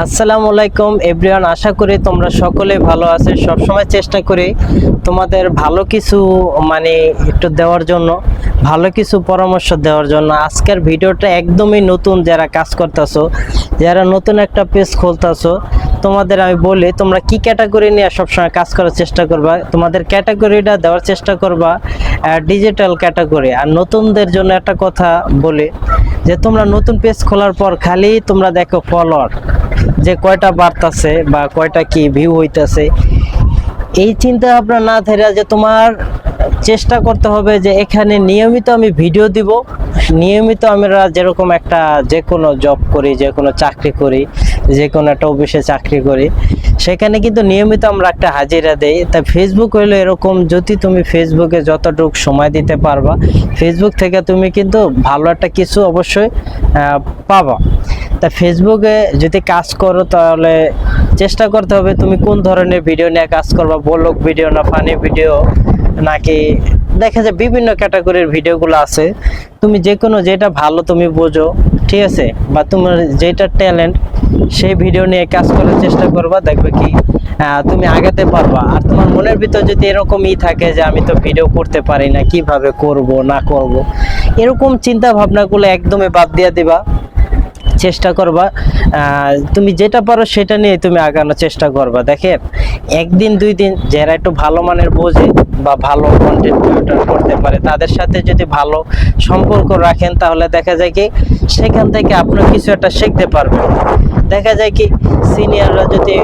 আসসালামু আলাইকুম, এভরিওয়ান, আশা করি তোমরা সকলে ভালো আছো। সবসময় চেষ্টা করি তোমাদের ভালো কিছু মানে একটু দেওয়ার জন্য, ভালো কিছু পরামর্শ দেওয়ার জন্য। আজকের ভিডিওটা একদমই নতুন যারা কাজ করতেছো, যারা নতুন একটা পেজ খুলতেছো, তোমাদের আমি বলি, তোমরা কি ক্যাটাগরি নিয়ে সবসময় কাজ করার চেষ্টা করবা? তোমাদের ক্যাটাগরিটা দেওয়ার চেষ্টা করবা ডিজিটাল ক্যাটাগরি। আর নতুনদের জন্য একটা কথা বলি, যে তোমরা নতুন পেজ খোলার পর খালি তোমরা দেখো ফলোয়ার যে কয়টা বাড়তাছে বা কয়টা কি ভিউ হইতাছে, এই চিন্তা ভাবনা না ধরে যে তোমার চেষ্টা করতে হবে যে এখানে নিয়মিত আমি ভিডিও দিব, নিয়মিত আমরা যেরকম একটা যে কোনো জব করি, যে কোনো চাকরি করি, যে কোনো একটা অফিসে চাকরি করি, সেখানে কিন্তু নিয়মিত আমরা একটা হাজিরা দেই। তা ফেসবুক হইল এরকম, যদি তুমি ফেসবুকে যতটুকু সময় দিতে পারবা ফেসবুক থেকে তুমি কিন্তু ভালো একটা কিছু অবশ্যই পাবা। তা ফেসবুকে যদি কাজ করো তাহলে চেষ্টা করতে হবে তুমি কোন ধরনের ভিডিও নিয়ে কাজ করবা, বলক ভিডিও না ফানি ভিডিও নাকি দেখা যায় বিভিন্ন ক্যাটাগরির ভিডিওগুলো আছে। তুমি যে কোনো যেটা ভালো তুমি বোঝো, ঠিক আছে? বা তোমার যেটা ট্যালেন্ট সেই ভিডিও নিয়ে কাজ করার চেষ্টা করবা, দেখবে কি তুমি আগাতে পারবা। আর তোমার মনের ভিতর যদি এরকমই থাকে যে আমি তো ভিডিও করতে পারি না, কীভাবে করব, না করব, এরকম চিন্তা ভাবনাগুলো একদমই বাদ দিয়ে দিবা। চেষ্টা করবা। তুমি যেটা পারো সেটা নিয়ে তুমি আগানোর চেষ্টা করবা। দেখেন, একদিন, দুই দিন যারা একটু ভালো মানের বোঝে বা ভালো কন্টেন্ট ক্রিয়েটর করতে পারে, তাদের সাথে যদি ভালো সম্পর্ক রাখেন, তাহলে দেখা যায় কি সেখান থেকে আপনার কিছু একটা শিখতে পারবেন। দেখা যায় কি সিনিয়ররা যদি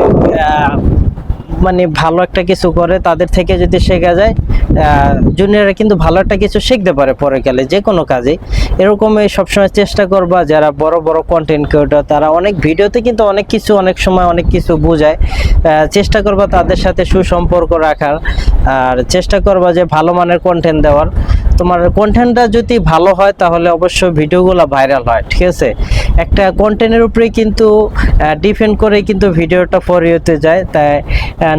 মানে ভালো একটা কিছু করে, তাদের থেকে যদি শেখা যায় জুনিয়ররা কিন্তু ভালো একটা কিছু শিখতে পারে পরে গেলে যে কোনো কাজে এরকমই সবসময় চেষ্টা করবা, যারা বড় বড় কন্টেন্ট ক্রিয়েটর তারা অনেক ভিডিওতে কিন্তু অনেক কিছু, অনেক সময় অনেক কিছু বোঝায়। চেষ্টা করবা তাদের সাথে সুসম্পর্ক রাখার, আর চেষ্টা করবা যে ভালো মানের কন্টেন্ট দেওয়ার। তোমার কন্টেন্টটা যদি ভালো হয়, তাহলে অবশ্যই ভিডিওগুলো ভাইরাল হয়, ঠিক আছে? একটা কন্টেন্টের উপরে কিন্তু ডিপেন্ড করে কিন্তু ভিডিওটা ফরিয়েতে যায়। তাই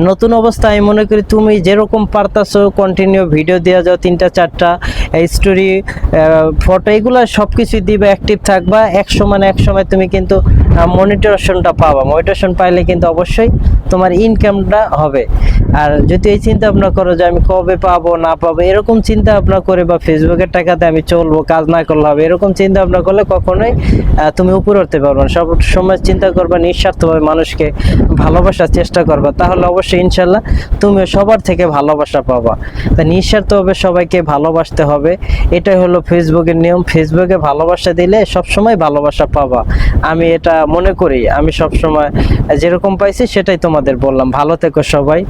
নতুন অবস্থা, আমি মনে করি তুমি যেরকম পারতাছো কন্টিনিউ ভিডিও দেওয়া যাও, তিনটা, চারটা স্টোরি ফটো এগুলো সব কিছুই দিবে অ্যাক্টিভ থাকবা এক সময় এক সময় তুমি কিন্তু মনিটরেশনটা পাবা। মনিটরেশন পাইলে কিন্তু অবশ্যই তোমার ইনকামটা হবে। আর যদি এই চিন্তা ভাবনা করো যে আমি কবে পাবো, না পাবো, এরকম চিন্তা ভাবনা করে বা ফেসবুকের টাকাতে আমি চলবো, কাজ না করলে হবে, এরকম চিন্তা ভাবনা করলে কখনোই তুমি উপরে উঠতে পারবে না। সব সময় চিন্তা করবা, নিঃস্বার্থভাবে মানুষকে ভালোবাসার চেষ্টা করবা, তাহলে অবশ্যই ইনশাল্লাহ তুমি সবার থেকে ভালোবাসা পাবা। তা নিঃস্বার্থভাবে সবাইকে ভালোবাসতে হবে, এটাই হলো ফেসবুকের নিয়ম। ফেসবুকে ভালোবাসা দিলে সব সময় ভালোবাসা পাবা। আমি এটা মনে করি, আমি সব সময় যেরকম পাইছি সেটাই তোমাদের বললাম। ভালো থেকো সবাই।